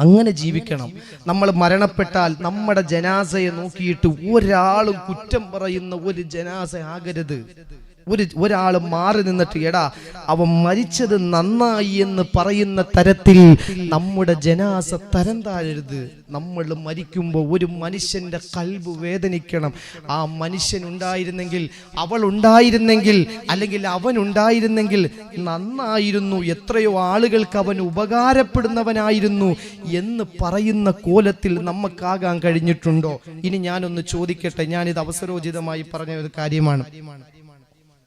അങ്ങനെ ജീവിക്കണം. നമ്മൾ മരണപ്പെട്ടാൽ നമ്മുടെ ജനാസയെ നോക്കിയിട്ട് ഒരാളും കുറ്റം പറയുന്ന ഒരു ജനാസ ആകരുത്. ഒരു ഒരാൾ മാറി നിന്നിട്ട് എടാ അവൻ മരിച്ചത് നന്നായി എന്ന് പറയുന്ന തരത്തിൽ നമ്മുടെ ജനാസ തരം താഴരുത് നമ്മൾ മരിക്കുമ്പോൾ ഒരു മനുഷ്യന്റെ കൽബ് വേദനിക്കണം. ആ മനുഷ്യൻ ഉണ്ടായിരുന്നെങ്കിൽ അവൾ ഉണ്ടായിരുന്നെങ്കിൽ അല്ലെങ്കിൽ അവൻ ഉണ്ടായിരുന്നെങ്കിൽ നന്നായിരുന്നു എത്രയോ ആളുകൾക്ക് അവൻ ഉപകാരപ്പെടുന്നവനായിരുന്നു എന്ന് പറയുന്ന കോലത്തിൽ നമുക്കാകാൻ കഴിഞ്ഞിട്ടുണ്ടോ? ഇനി ഞാനൊന്ന് ചോദിക്കട്ടെ ഞാനിത് അവസരോചിതമായി പറഞ്ഞ ഒരു കാര്യമാണ്.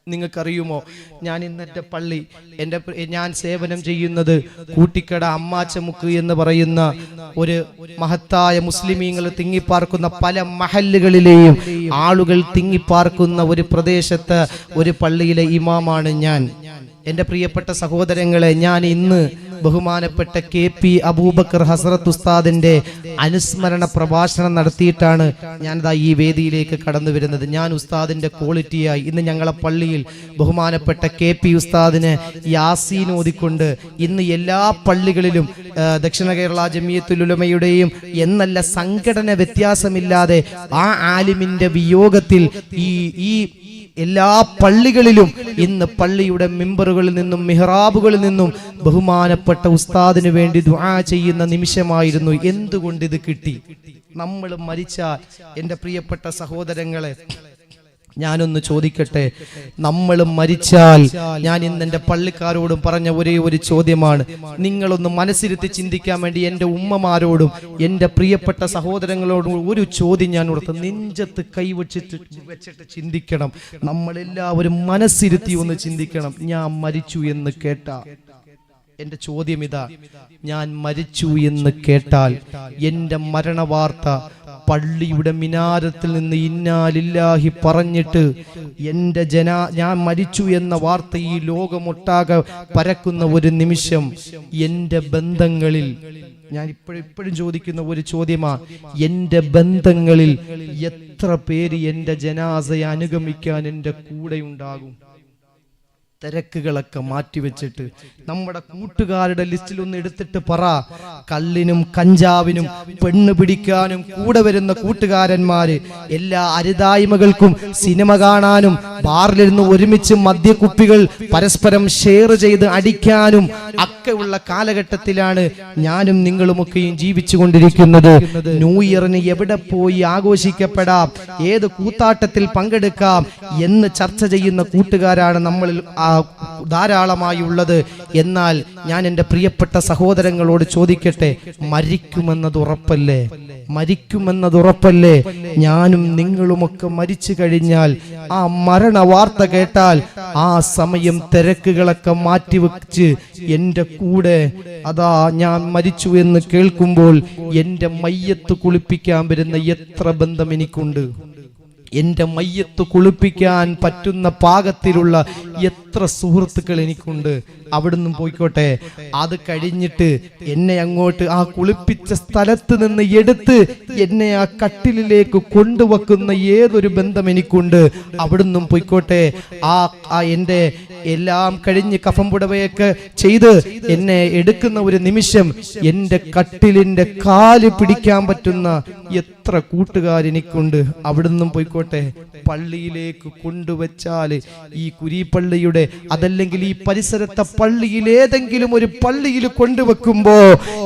നിങ്ങൾക്കറിയുമോ? ഞാൻ ഇന്ന് എന്റെ പള്ളി എന്റെ ഞാൻ സേവനം ചെയ്യുന്നത് കൂട്ടിക്കട അമ്മാച്ചമുക്ക് എന്ന് പറയുന്ന ഒരു മഹത്തായ മുസ്ലിമീങ്ങൾ തിങ്ങിപ്പാർക്കുന്ന പല മഹല്ലുകളിലെയും ആളുകൾ തിങ്ങിപ്പാർക്കുന്ന ഒരു പ്രദേശത്ത് ഒരു പള്ളിയിലെ ഇമാമാണ് ഞാൻ. എന്റെ പ്രിയപ്പെട്ട സഹോദരങ്ങളെ ഞാൻ ഇന്ന് ബഹുമാനപ്പെട്ട കെ പി അബൂബക്കർ ഹസ്രത്ത് ഉസ്താദിന്റെ അനുസ്മരണ പ്രഭാഷണം നടത്തിയിട്ടാണ് ഞാനിതാ ഈ വേദിയിലേക്ക് കടന്നു വരുന്നത്. ഞാൻ ഉസ്താദിന്റെ ക്വാളിറ്റിയായി ഇന്ന് ഞങ്ങളെ പള്ളിയിൽ ബഹുമാനപ്പെട്ട കെ പി ഉസ്താദിന് യാസീൻ ഓതിക്കൊണ്ട് ഇന്ന് എല്ലാ പള്ളികളിലും ദക്ഷിണ കേരള ജമിയത്തുലുലമയുടെയും എന്നല്ല സംഘടന വ്യത്യാസമില്ലാതെ ആ ആലിമിന്റെ വിയോഗത്തിൽ ഈ ഈ എല്ലാ പള്ളികളിലും ഇന്ന് പള്ളിയുടെ മെമ്പറുകളിൽ നിന്നും മിഹ്റാബുകളിൽ നിന്നും ബഹുമാനപ്പെട്ട ഉസ്താദിന് വേണ്ടി ദുആ ചെയ്യുന്ന നിമിഷമായിരുന്നു. എന്തുകൊണ്ട് ഇത് കിട്ടി? നമ്മൾ മരിച്ചാൽ എന്റെ പ്രിയപ്പെട്ട സഹോദരങ്ങളെ ഞാനൊന്ന് ചോദിക്കട്ടെ? നമ്മൾ മരിച്ചാൽ ഞാൻ ഇന്ന് എന്റെ പള്ളിക്കാരോടും പറഞ്ഞ ഒരേ ഒരു ചോദ്യമാണ്. നിങ്ങളൊന്ന് മനസ്സിരുത്തി ചിന്തിക്കാൻ വേണ്ടി എന്റെ ഉമ്മമാരോടും എന്റെ പ്രിയപ്പെട്ട സഹോദരങ്ങളോടും ഒരു ചോദ്യം ഞാൻ കൊടുത്തു നെഞ്ചത്ത് കൈവച്ചിട്ട് വെച്ചിട്ട് ചിന്തിക്കണം. നമ്മളെല്ലാവരും മനസ്സിരുത്തി ഒന്ന് ചിന്തിക്കണം. ഞാൻ മരിച്ചു എന്ന് കേട്ട എന്റെ ചോദ്യം ഇതാ ഞാൻ മരിച്ചു എന്ന് കേട്ടാൽ എന്റെ മരണവാർത്ത പള്ളിയുടെ മിനാരത്തിൽ നിന്ന് ഇന്നാലില്ലാഹി പറഞ്ഞിട്ട് എന്റെ ജന ഞാൻ മരിച്ചു എന്ന വാർത്ത ഈ ലോകമൊട്ടാകെ പരക്കുന്ന ഒരു നിമിഷം എന്റെ ബന്ധങ്ങളിൽ ഞാൻ ഇപ്പോഴും ഇപ്പോഴും ചോദിക്കുന്ന ഒരു ചോദ്യമാ എന്റെ ബന്ധങ്ങളിൽ എത്ര പേര് എന്റെ ജനാസയെ അനുഗമിക്കാൻ എന്റെ കൂടെ ഉണ്ടാകും തിരക്കുകളൊക്കെ മാറ്റിവെച്ചിട്ട് നമ്മുടെ കൂട്ടുകാരുടെ ലിസ്റ്റിൽ ഒന്ന് എടുത്തിട്ട് പറ. കല്ലിനും കഞ്ചാവിനും പെണ്ണ് പിടിക്കാനും കൂടെ വരുന്ന കൂട്ടുകാരന്മാര് എല്ലാ അരുതായ്മകൾക്കും സിനിമ കാണാനും ബാറിലിരുന്ന് ഒരുമിച്ച് മദ്യക്കുപ്പികൾ പരസ്പരം ഷെയർ ചെയ്ത് അടിക്കാനും ഒക്കെ ഉള്ള കാലഘട്ടത്തിലാണ് ഞാനും നിങ്ങളുമൊക്കെയും ജീവിച്ചു കൊണ്ടിരിക്കുന്നത് ന്യൂ ഇയറിന് എവിടെ പോയി ആഘോഷിക്കപ്പെടാം? ഏത് കൂത്താട്ടത്തിൽ പങ്കെടുക്കാം? എന്ന് ചർച്ച ചെയ്യുന്ന കൂട്ടുകാരാണ് നമ്മളിൽ ധാരാളമായി ഉള്ളത് എന്നാൽ ഞാൻ എന്റെ പ്രിയപ്പെട്ട സഹോദരങ്ങളോട് ചോദിക്കട്ടെ മരിക്കുമെന്നത് ഉറപ്പല്ലേ? മരിക്കുമെന്നത് ഉറപ്പല്ലേ ഞാനും നിങ്ങളുമൊക്കെ മരിച്ചു കഴിഞ്ഞാൽ ആ മരണ വാർത്ത കേട്ടാൽ ആ സമയം തിരക്കുകളൊക്കെ മാറ്റിവെച്ച് എന്റെ കൂടെ അതാ ഞാൻ മരിച്ചു എന്ന് കേൾക്കുമ്പോൾ എന്റെ മയ്യത്ത് കുളിപ്പിക്കാൻ വരുന്ന എത്ര ബന്ധം എനിക്കുണ്ട്. എന്റെ മയ്യത്ത് കുളിപ്പിക്കാൻ പറ്റുന്ന പാകത്തിലുള്ള എത്ര സുഹൃത്തുക്കൾ എനിക്കുണ്ട്. അവിടുന്ന് പോയിക്കോട്ടെ. അത് കഴിഞ്ഞിട്ട് എന്നെ അങ്ങോട്ട് ആ കുളിപ്പിച്ച സ്ഥലത്ത് നിന്ന് എടുത്ത് എന്നെ ആ കട്ടിലിലേക്ക് കൊണ്ടുവെക്കുന്ന ഏതൊരു ബന്ധം എനിക്കുണ്ട്. അവിടുന്ന് പോയിക്കോട്ടെ. ആ ആ എന്റെ എല്ലാം കഴിഞ്ഞ് കഫം പുടവയൊക്കെ ചെയ്ത് എന്നെ എടുക്കുന്ന ഒരു നിമിഷം എന്റെ കട്ടിലിന്റെ കാൽ പിടിക്കാൻ പറ്റുന്ന എത്ര കൂട്ടുകാർ എനിക്കുണ്ട്. അവിടുന്നും പോയിക്കോട്ടെ. പള്ളിയിലേക്ക് കൊണ്ടുവച്ചാൽ ഈ കുരിപ്പള്ളിയുടെ അതല്ലെങ്കിൽ ഈ പരിസരത്തെ പള്ളിയിൽ ഏതെങ്കിലും ഒരു പള്ളിയിൽ കൊണ്ടുവെക്കുമ്പോ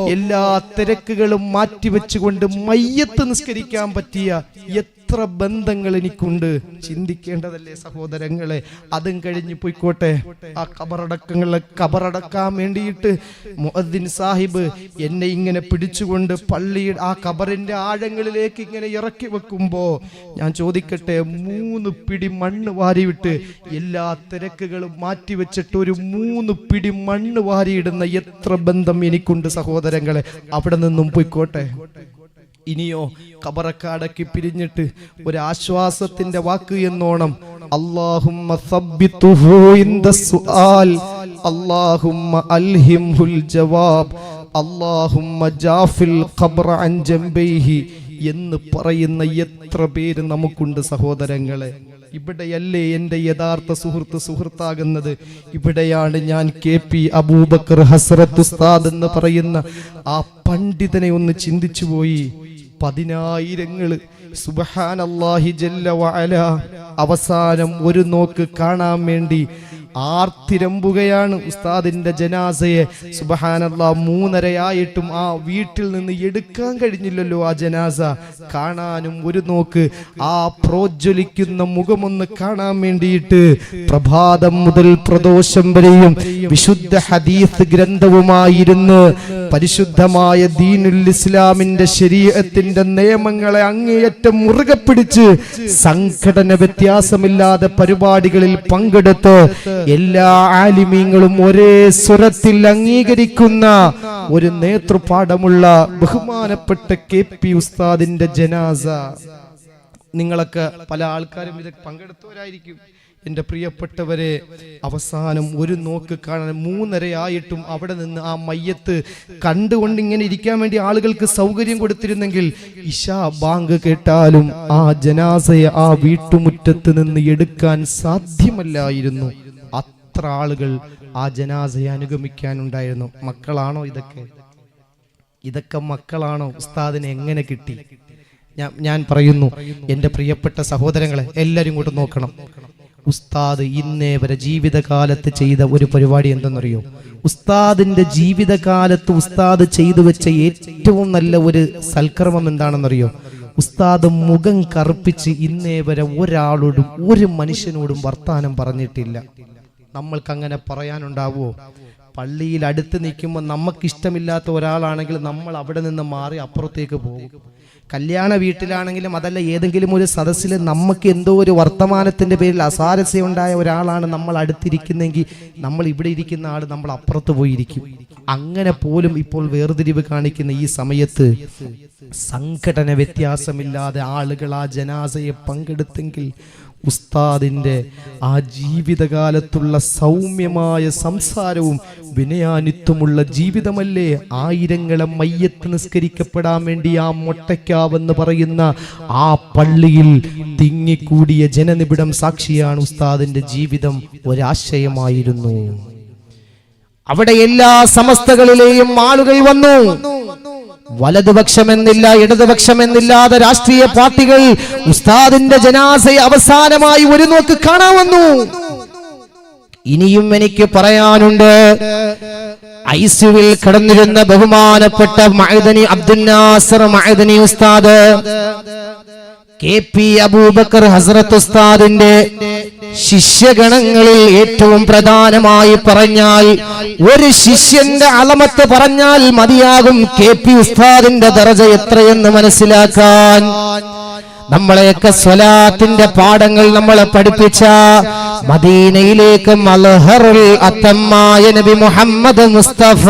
എല്ലാ തിരക്കുകളും മാറ്റിവെച്ചുകൊണ്ട് മയ്യത്ത് നിസ്കരിക്കാൻ പറ്റിയ എത്ര ബന്ധങ്ങൾ എനിക്കുണ്ട്. ചിന്തിക്കേണ്ടതല്ലേ സഹോദരങ്ങളെ? അതും കഴിഞ്ഞ് പോയിക്കോട്ടെ. ആ കബറടക്കങ്ങളെ കബറടക്കാൻ വേണ്ടിയിട്ട് മുഅദ്ദിൻ സാഹിബ് എന്നെ ഇങ്ങനെ പിടിച്ചുകൊണ്ട് പള്ളിയുടെ ആ കബറിന്റെ ആഴങ്ങളിലേക്ക് ഇങ്ങനെ ഇറക്കി വെക്കുമ്പോ ഞാൻ ചോദിക്കട്ടെ മൂന്ന് പിടി മണ്ണ് വാരിവിട്ട് എല്ലാ തിരക്കുകളും മാറ്റിവെച്ചിട്ട് ഒരു മൂന്ന് പിടി മണ്ണ് വാരിയിടുന്ന എത്ര ബന്ധം എനിക്കുണ്ട് സഹോദരങ്ങളെ? അവിടെ നിന്നും പോയിക്കോട്ടെ. ഇനിയോ കബറക്കാടക്കി പിരിഞ്ഞിട്ട് ഒരു ആശ്വാസത്തിന്റെ വാക്ക് എന്നോണം. സുആൽ. അല്ലാഹുമ്മ അൽഹിംഹുൽ ജവാബ്. അല്ലാഹുമ്മ ജാഫിൽ ഖബ്റ അൻ ജംബൈഹി എന്ന് പറയുന്ന എത്ര പേര് നമുക്കുണ്ട് സഹോദരങ്ങളെ. ഇവിടെയല്ലേ എന്റെ യഥാർത്ഥ സുഹൃത്ത് സുഹൃത്താകുന്നത്. ഇവിടെയാണ് ഞാൻ കെ പി അബൂബക്കർ ഹസ്രത്ത് ഉസ്താദ് എന്ന് പറയുന്ന ആ പണ്ഡിതനെ ഒന്ന് ചിന്തിച്ചു പോയി പതിനായിരങ്ങൾ. സുബഹാനല്ലാഹി ജല്ല അവസാനം ഒരു നോക്ക് കാണാൻ വേണ്ടി ആർത്തിരമ്പുകയാണ് ഉസ്താദിന്റെ ജനാസയെ. സുബഹാനല്ല മൂന്നരയായിട്ടും ആ വീട്ടിൽ നിന്ന് എടുക്കാൻ കഴിഞ്ഞില്ലല്ലോ ആ ജനാസ. കാണാനും ഒരു നോക്ക് ആ പ്രോജ്വലിക്കുന്ന മുഖമൊന്ന് കാണാൻ വേണ്ടിയിട്ട് പ്രഭാതം മുതൽ പ്രദോഷം വരെയും വിശുദ്ധ ഹദീസ് ഗ്രന്ഥവുമായിരുന്നു. പരിശുദ്ധമായ ദീനുൽ ഇസ്ലാമിന്റെ ശരീരത്തിന്റെ നിയമങ്ങളെ അങ്ങേയറ്റം മുറുകെ പിടിച്ച് സംഘടന വ്യത്യാസമില്ലാതെ പരിപാടികളിൽ പങ്കെടുത്ത് എല്ലാ ആലിമീങ്ങളും ഒരേ സ്വരത്തിൽ അംഗീകരിക്കുന്ന ഒരു നേതൃപാഠമുള്ള ബഹുമാനപ്പെട്ട കെ പി ഉസ്താദിന്റെ ജനാസ. നിങ്ങളൊക്കെ പല ആൾക്കാരും ഇത് പങ്കെടുത്തവരായിരിക്കും. എന്റെ പ്രിയപ്പെട്ടവരെ അവസാനം ഒരു നോക്ക് കാണാൻ മൂന്നരയായിട്ടും അവിടെ നിന്ന് ആ മയ്യത്ത് കണ്ടുകൊണ്ട് ഇങ്ങനെ ഇരിക്കാൻ വേണ്ടി ആളുകൾക്ക് സൗകര്യം കൊടുത്തിരുന്നെങ്കിൽ ഇഷാ ബാങ്ക് കേട്ടാലും ആ ജനാസയെ ആ വീട്ടുമുറ്റത്ത് നിന്ന് എടുക്കാൻ സാധ്യമല്ലായിരുന്നു. അത്ര ആളുകൾ ആ ജനാസയെ അനുഗമിക്കാനുണ്ടായിരുന്നു? മക്കളാണോ ഇതൊക്കെ? ഇതൊക്കെ മക്കളാണോ? ഉസ്താദിന് എങ്ങനെ കിട്ടി? ഞാൻ ഞാൻ പറയുന്നു എന്റെ പ്രിയപ്പെട്ട സഹോദരങ്ങളെ എല്ലാവരും ഇങ്ങോട്ട് നോക്കണം. ഉസ്താദ് ഇന്നേ വരെ ജീവിതകാലത്ത് ചെയ്ത ഒരു പരിപാടി എന്തെന്നറിയോ? ഉസ്താദിന്റെ ജീവിതകാലത്ത് ഉസ്താദ് ചെയ്തു വെച്ച ഏറ്റവും നല്ല ഒരു സൽക്രമം എന്താണെന്നറിയോ? ഉസ്താദ് മുഖം കറുപ്പിച്ച് ഇന്നേ വരെ ഒരാളോടും ഒരു മനുഷ്യനോടും വർത്താനം പറഞ്ഞിട്ടില്ല. നമ്മൾക്ക് അങ്ങനെ പറയാനുണ്ടാവുമോ പള്ളിയിൽ അടുത്ത് നിൽക്കുമ്പോൾ നമുക്ക് ഇഷ്ടമില്ലാത്ത ഒരാളാണെങ്കിൽ നമ്മൾ അവിടെ നിന്ന് മാറി അപ്പുറത്തേക്ക് പോകും. കല്യാണ വീട്ടിലാണെങ്കിലും അതല്ല ഏതെങ്കിലും ഒരു സദസ്സിൽ നമുക്ക് എന്തോ ഒരു വർത്തമാനത്തിന്റെ പേരിൽ അസാരസ്യമുണ്ടായ ഒരാളാണ് നമ്മൾ അടുത്തിരിക്കുന്നെങ്കിൽ നമ്മൾ ഇവിടെ ഇരിക്കുന്ന ആൾ നമ്മൾ അപ്പുറത്ത് പോയിരിക്കും. അങ്ങനെ പോലും ഇപ്പോൾ വേർതിരിവ് കാണിക്കുന്ന ഈ സമയത്ത് സംഘടന വ്യത്യാസമില്ലാതെ ആളുകൾ ആ ജനാസയെ പങ്കെടുത്തെങ്കിൽ ഉസ്താദിന്റെ ആ ജീവിതകാലത്തുള്ള സൗമ്യമായ സംസാരവും വിനയാനിത്വമുള്ള ജീവിതമല്ലേ? ആയിരങ്ങളെ മയ്യത്ത് നിസ്കരിക്കപ്പെടാൻ വേണ്ടി ആ മൊട്ടയ്ക്കാവെന്ന് പറയുന്ന ആ പള്ളിയിൽ തിങ്ങിക്കൂടിയ ജനനിബിഡം സാക്ഷിയാണ് ഉസ്താദിന്റെ ജീവിതം. ഒരാശയമായിരുന്നു. അവിടെ എല്ലാ സമസ്തകളിലെയും ആളുകൾ വന്നു. വലതുപക്ഷമെന്നില്ല ഇടതുപക്ഷമെന്നില്ലാതെ രാഷ്ട്രീയ പാർട്ടികൾ ഉസ്താദിന്റെ ജനാസയെ അവസാനമായി ഒരു നോക്ക് കാണാൻ വന്നു. ഇനിയും എനിക്ക് പറയാനുണ്ട് ഐസുവിൽ കടന്നിരുന്ന ബഹുമാനപ്പെട്ട മഹദനി അബ്ദുൽ നാസർ മഹദനി ഉസ്താദ് കെ പി അബൂബക്കർ ഹസ്രത്ത് ഉസ്താദിന്റെ ശിഷ്യഗണങ്ങളിൽ ഏറ്റവും പ്രധാനമായി പറഞ്ഞാൽ ഒരു ശിഷ്യന്റെ അളമത്ത് പറഞ്ഞാൽ മതിയാകും കെ പി ഉസ്താദിന്റെ ദർജ എത്രയെന്ന് മനസ്സിലാക്കാൻ. നമ്മളെയൊക്കെ സ്വലാത്തിന്റെ പാഠങ്ങൾ നമ്മളെ പഠിപ്പിച്ച മദീനയിലേക്ക് മലഹറുൽ അത്തമ്മായ നബി മുഹമ്മദ് മുസ്തഫ.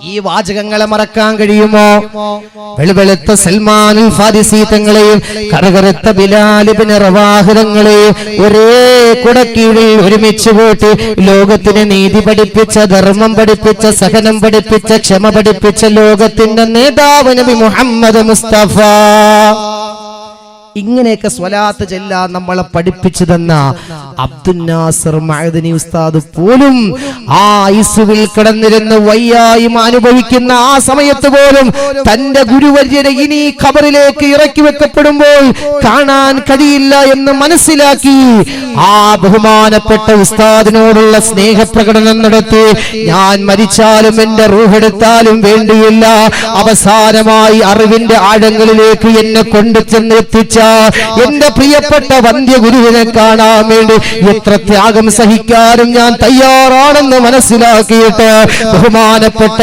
ഈ വാചകങ്ങളെ മറക്കാൻ കഴിയുമോ? വെളുവെളുത്ത സൽമാനുൽ ഫാരിസി തങ്ങളെയും കറുകറുത്ത ബിലാലിബിന് റവാഹിതങ്ങളെയും ഒരേ കുടക്കീഴിൽ ഒരുമിച്ച് പോയിട്ട് ലോകത്തിന് നീതി പഠിപ്പിച്ച ധർമ്മം പഠിപ്പിച്ച സഹനം പഠിപ്പിച്ച ക്ഷമ പഠിപ്പിച്ച ലോകത്തിന്റെ നേതാവ് നബി മുഹമ്മദ് മുസ്തഫ. ഇങ്ങനെയൊക്കെ സ്വലാത്ത് ചെല്ലാൻ നമ്മളെ പഠിപ്പിച്ചു തന്ന അബ്ദുൽ ഉസ്താദ് പോലും ആ ഐസുവിൽ കിടന്നിരുന്ന് വയ്യായ്മ അനുഭവിക്കുന്ന ആ സമയത്ത് പോലും തന്റെ ഗുരുവര്യരെ ഇനി ഖബറിലേക്ക് ഇറക്കി വെക്കപ്പെടുമ്പോൾ കാണാൻ കഴിയില്ല എന്ന് മനസ്സിലാക്കി ആ ബഹുമാനപ്പെട്ട ഉസ്താദിനോടുള്ള സ്നേഹപ്രകടനം നടത്തി ഞാൻ മരിച്ചാലും എന്റെ റൂഹെടുത്താലും വേണ്ടിയില്ല. അവസാനമായി അറിവിന്റെ ആഴങ്ങളിലേക്ക് എന്നെ കൊണ്ടു ചെന്നെത്തിച്ച എന്റെ പ്രിയപ്പെട്ട വന്ധ്യ ഗുരുവിനെ കാണാൻ വേണ്ടി എത്ര ത്യാഗം സഹിക്കാനും ഞാൻ തയ്യാറാണെന്ന് മനസ്സിലാക്കിയിട്ട് ബഹുമാനപ്പെട്ട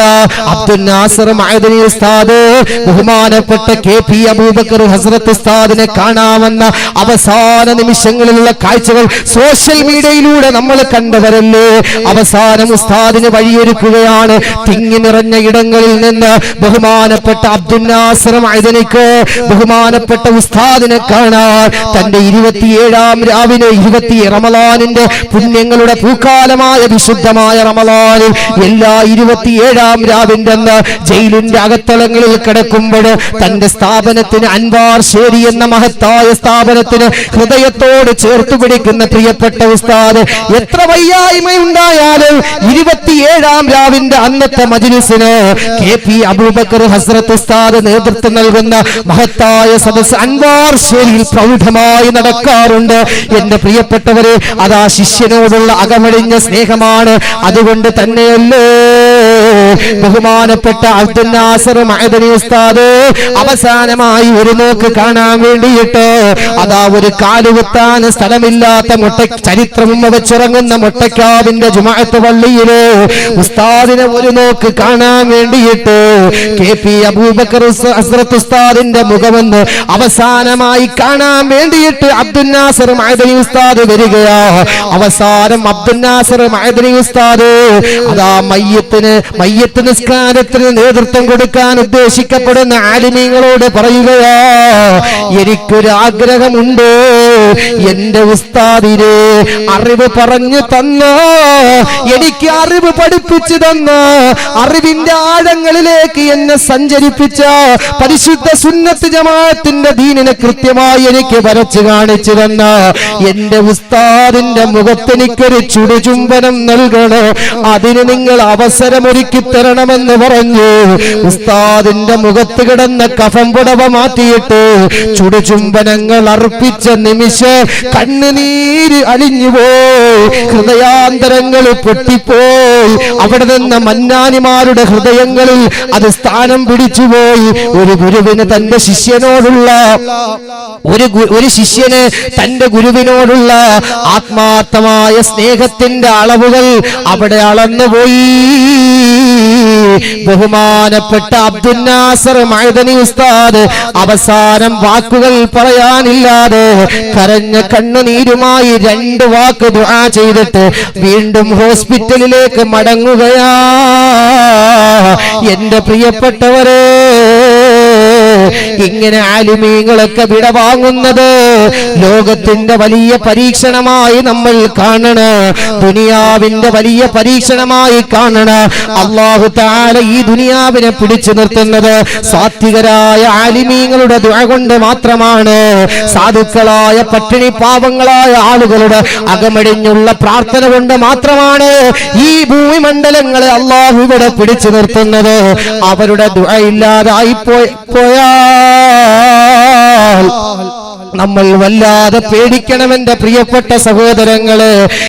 അബ്ദുൽ നാസർ മഅദനി ഉസ്താദ് ബഹുമാനപ്പെട്ട കെ പി അബൂബക്കർ ഹസ്രത്ത് ഉസ്താദിനെ കാണാമെന്ന അവസാന നിമിഷങ്ങളിലുള്ള കാഴ്ചകൾ സോഷ്യൽ മീഡിയയിലൂടെ നമ്മൾ കണ്ടവരല്ലേ? അവസാനം ഉസ്താദിന് വഴിയൊരുക്കുകയാണ്. തിങ്ങി നിറഞ്ഞ ഇടങ്ങളിൽ നിന്ന് ബഹുമാനപ്പെട്ട അബ്ദുൽ നാസർ ബഹുമാനപ്പെട്ട ഉസ്താദിനെ പ്രവാചകനെ കാണാൻ തന്റെ ഇരുപത്തിയേഴാം രാവിലെ ഇരുപത്തി റമലാനിന്റെ പുണ്യങ്ങളുടെ പൂക്കാലമായ വിശുദ്ധമായ റമലാനിൽ എല്ലാ ഇരുപത്തിയേഴാം രാവിന്റെ അന്ന് ജയിലിന്റെ അകത്തളങ്ങളിൽ കിടക്കുമ്പോൾ തന്റെ സ്ഥാപനത്തിന് അൻവാർ ശേരി എന്ന മഹത്തായ സ്ഥാപനത്തിന് ഹൃദയത്തോട് ചേർത്തു പിടിക്കുന്ന പ്രിയപ്പെട്ട ഉസ്താദ് എത്ര വയ്യായ്മയുണ്ടായാലും ഇരുപത്തിയേഴാം രാവിന്റെ അന്നത്തെ മജിലിസിന് കെ പി അബൂബക്കർ ഹസ്രത്ത് ഉസ്താദ് നേതൃത്വം നൽകുന്ന മഹത്തായ സദസ് അൻവാർ ശേരിയിൽ പ്രൗഢമായി നടക്കാറുണ്ട്. എന്റെ പ്രിയപ്പെട്ടവരെ അതാ ശിഷ്യനോടുള്ള അകമഴിഞ്ഞ സ്നേഹമാണ്. അതുകൊണ്ട് തന്നെയല്ലേ ബഹുമാനപ്പെട്ട അബ്ദുൽ ഉസ്താദ് അവസാനമായി ഒരു നോക്ക് കാണാൻ വേണ്ടിയിട്ട് അതാ ഒരു കാലുകുത്താൻ സ്ഥലമില്ലാത്ത മുട്ട ചരിത്രം വെച്ചിറങ്ങുന്ന മുട്ടക്കാവിന്റെ ജുമാഅത്ത് പള്ളിയിൽ ഉസ്താദിനെ ഒരു നോക്ക് കാണാൻ വേണ്ടിയിട്ട് കെ പി അബൂബക്കർ ഉസ്താദിന്റെ മുഖമെന്ന് അവസാനമായി കാണാൻ വേണ്ടിയിട്ട് അബ്ദുൽ നാസർ മഹദനി ഉസ്താദ് വരികയാ. അവസാനം അബ്ദുൽ നാസർ മഹദനി ഉസ്താദ് അതാ മയ്യത്തിന് മയ്യത്ത് നിസ്കാരത്തിന് നേതൃത്വം കൊടുക്കാൻ ഉദ്ദേശിക്കപ്പെടുന്ന ആലിമീങ്ങളോട് പറയുകയാ എനിക്കൊരു ആഗ്രഹമുണ്ട് എന്റെ ഉസ്താദിനെ അറിവ് പറഞ്ഞു തന്ന. എനിക്ക് അറിവ് പഠിപ്പിച്ചു തന്ന. അറിവിന്റെ ആഴങ്ങളിലേക്ക് എന്നെ സഞ്ചരിപ്പിച്ച പരിശുദ്ധ സുന്നത്ത് ജമാഅത്തിന്റെ ദീനിനെ കൃത്യമായി എനിക്ക് വരച്ചു കാണിച്ചു തന്ന. എന്റെ ഉസ്താദിന്റെ മുഖത്തെനിക്കൊരു ചുടുചുംബനം നൽകണോ. അതിന് നിങ്ങൾ അവസരമൊരുക്കി തരണമെന്ന് പറഞ്ഞു. ഉസ്താദിന്റെ മുഖത്ത് കിടന്ന കഫം പുടവ മാറ്റിയിട്ട് ചുടുചുംബനങ്ങൾ അർപ്പിച്ച നിമിഷ കണ്ണുനീര് അലിഞ്ഞുപോയി ഹൃദയാന്തരങ്ങൾ പൊട്ടിപ്പോയി. അവിടെ നിന്ന് മന്നാനിമാരുടെ ഹൃദയങ്ങളിൽ അത് സ്ഥാനം പിടിച്ചുപോയി. ഒരു ഗുരുവിന് തന്റെ ശിഷ്യനോടുള്ള ഒരു ഒരു ശിഷ്യന് തന്റെ ഗുരുവിനോടുള്ള ആത്മാർത്ഥമായ സ്നേഹത്തിന്റെ അളവുകൾ അവിടെ അളന്നുപോയി. ബഹുമാനപ്പെട്ട അബ്ദുൽ നാസർ മൈദനി ഉസ്താദ് അവസാനം വാക്കുകൾ പറയാനില്ലാതെ കരഞ്ഞ കണ്ണുനീരുമായി രണ്ട് വാക്ക് ദുആ ചെയ്തിട്ട് വീണ്ടും ഹോസ്പിറ്റലിലേക്ക് മടങ്ങുകയാ. എന്റെ പ്രിയപ്പെട്ടവരെ ഇങ്ങനെ ആലിമീങ്ങളൊക്കെ വിട വാങ്ങുന്നത് ലോകത്തിന്റെ വലിയ പരീക്ഷണമായി നമ്മൾ കാണണ ദുനിയാവിന്റെ വലിയ പരീക്ഷണമായി കാണണ അള്ളാഹു താല ഈ ദുനിയാവിനെ പിടിച്ചു നിർത്തുന്നത് സാത്വികരായ ആലിമീങ്ങളുടെ ദുഴ കൊണ്ട് മാത്രമാണ്. സാധുക്കളായ പട്ടിണി പാവങ്ങളായ ആളുകളുടെ അകമടിഞ്ഞുള്ള പ്രാർത്ഥന കൊണ്ട് മാത്രമാണ് ഈ ഭൂമിമണ്ഡലങ്ങളെ അള്ളാഹു ഇവിടെ പിടിച്ചു നിർത്തുന്നത്. അവരുടെ ദുഴ ഇല്ലാതായി പോയ പോയാൽ നമ്മൾ വല്ലാതെ പേടിക്കണമെന്റെ പ്രിയപ്പെട്ട സഹോദരങ്ങൾ.